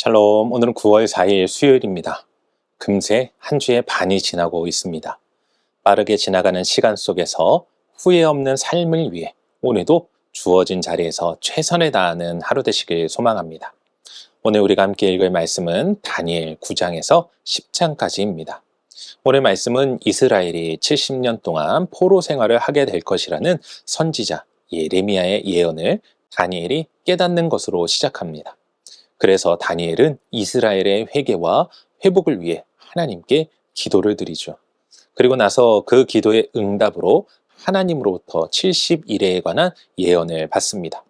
샬롬, 오늘은 9월 4일 수요일입니다. 금세 한 주의 반이 지나고 있습니다. 빠르게 지나가는 시간 속에서 후회 없는 삶을 위해 오늘도 주어진 자리에서 최선을 다하는 하루 되시길 소망합니다. 오늘 우리가 함께 읽을 말씀은 다니엘 9장에서 10장까지입니다. 오늘 말씀은 이스라엘이 70년 동안 포로 생활을 하게 될 것이라는 선지자 예레미야의 예언을 다니엘이 깨닫는 것으로 시작합니다. 그래서 다니엘은 이스라엘의 회개와 회복을 위해 하나님께 기도를 드리죠. 그리고 나서 그 기도의 응답으로 하나님으로부터 70일에 관한 예언을 받습니다.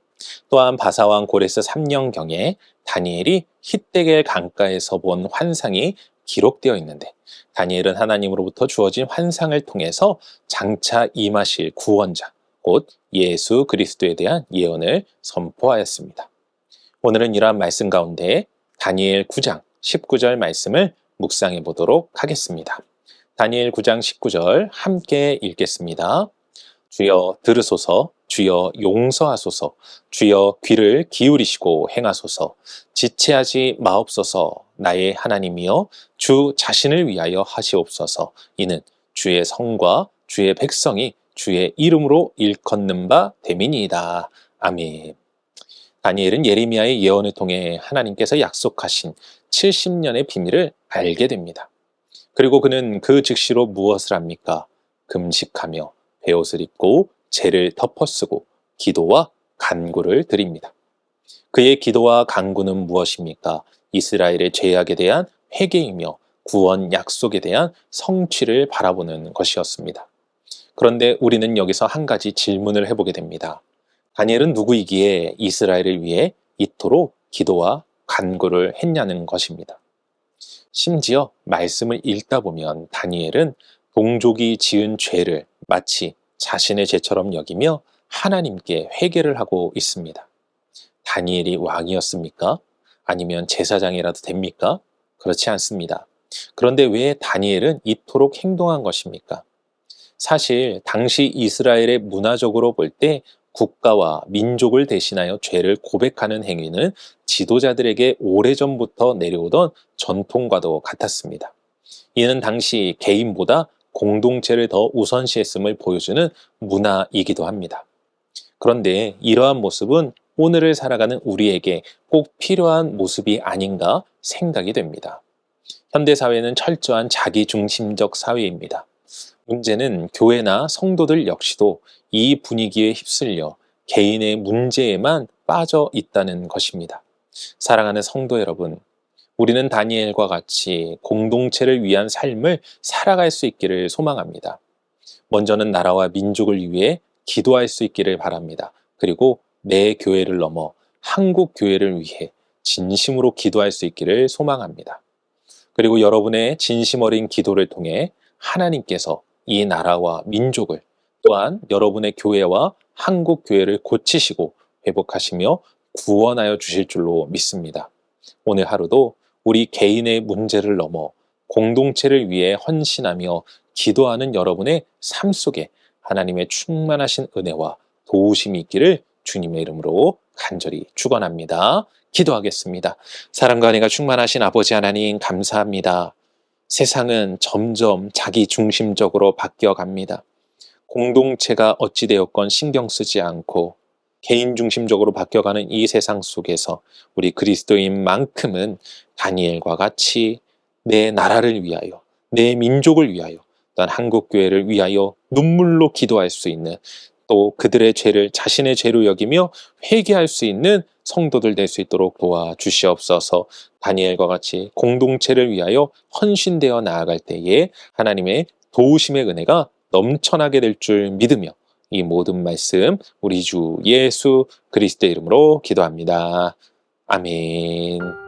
또한 바사왕 고레스 3년경에 다니엘이 히데겔 강가에서 본 환상이 기록되어 있는데 다니엘은 하나님으로부터 주어진 환상을 통해서 장차 임하실 구원자, 곧 예수 그리스도에 대한 예언을 선포하였습니다. 오늘은 이러한 말씀 가운데 다니엘 9장 19절 말씀을 묵상해 보도록 하겠습니다. 다니엘 9장 19절 함께 읽겠습니다. 주여 들으소서, 주여 용서하소서, 주여 귀를 기울이시고 행하소서, 지체하지 마옵소서, 나의 하나님이여 주 자신을 위하여 하시옵소서. 이는 주의 성과 주의 백성이 주의 이름으로 일컫는 바 됨이니이다. 아멘. 다니엘은 예레미야의 예언을 통해 하나님께서 약속하신 70년의 비밀을 알게 됩니다. 그리고 그는 그 즉시로 무엇을 합니까? 금식하며 베옷을 입고 죄를 덮어쓰고 기도와 간구를 드립니다. 그의 기도와 간구는 무엇입니까? 이스라엘의 죄악에 대한 회개이며 구원 약속에 대한 성취를 바라보는 것이었습니다. 그런데 우리는 여기서 한 가지 질문을 해보게 됩니다. 다니엘은 누구이기에 이스라엘을 위해 이토록 기도와 간구를 했냐는 것입니다. 심지어 말씀을 읽다 보면 다니엘은 동족이 지은 죄를 마치 자신의 죄처럼 여기며 하나님께 회개를 하고 있습니다. 다니엘이 왕이었습니까? 아니면 제사장이라도 됩니까? 그렇지 않습니다. 그런데 왜 다니엘은 이토록 행동한 것입니까? 사실 당시 이스라엘의 문화적으로 볼 때 국가와 민족을 대신하여 죄를 고백하는 행위는 지도자들에게 오래전부터 내려오던 전통과도 같았습니다. 이는 당시 개인보다 공동체를 더 우선시했음을 보여주는 문화이기도 합니다. 그런데 이러한 모습은 오늘을 살아가는 우리에게 꼭 필요한 모습이 아닌가 생각이 됩니다. 현대사회는 철저한 자기중심적 사회입니다. 문제는 교회나 성도들 역시도 이 분위기에 휩쓸려 개인의 문제에만 빠져 있다는 것입니다. 사랑하는 성도 여러분, 우리는 다니엘과 같이 공동체를 위한 삶을 살아갈 수 있기를 소망합니다. 먼저는 나라와 민족을 위해 기도할 수 있기를 바랍니다. 그리고 내 교회를 넘어 한국 교회를 위해 진심으로 기도할 수 있기를 소망합니다. 그리고 여러분의 진심 어린 기도를 통해 하나님께서 이 나라와 민족을 또한 여러분의 교회와 한국 교회를 고치시고 회복하시며 구원하여 주실 줄로 믿습니다. 오늘 하루도 우리 개인의 문제를 넘어 공동체를 위해 헌신하며 기도하는 여러분의 삶 속에 하나님의 충만하신 은혜와 도우심이 있기를 주님의 이름으로 간절히 축원합니다. 기도하겠습니다. 사랑과 은혜가 충만하신 아버지 하나님 감사합니다. 세상은 점점 자기 중심적으로 바뀌어 갑니다. 공동체가 어찌되었건 신경 쓰지 않고 개인 중심적으로 바뀌어가는 이 세상 속에서 우리 그리스도인 만큼은 다니엘과 같이 내 나라를 위하여, 내 민족을 위하여, 또한 한국교회를 위하여 눈물로 기도할 수 있는 또 그들의 죄를 자신의 죄로 여기며 회개할 수 있는 성도들 될 수 있도록 도와주시옵소서 다니엘과 같이 공동체를 위하여 헌신되어 나아갈 때에 하나님의 도우심의 은혜가 넘쳐나게 될 줄 믿으며 이 모든 말씀 우리 주 예수 그리스도의 이름으로 기도합니다. 아멘.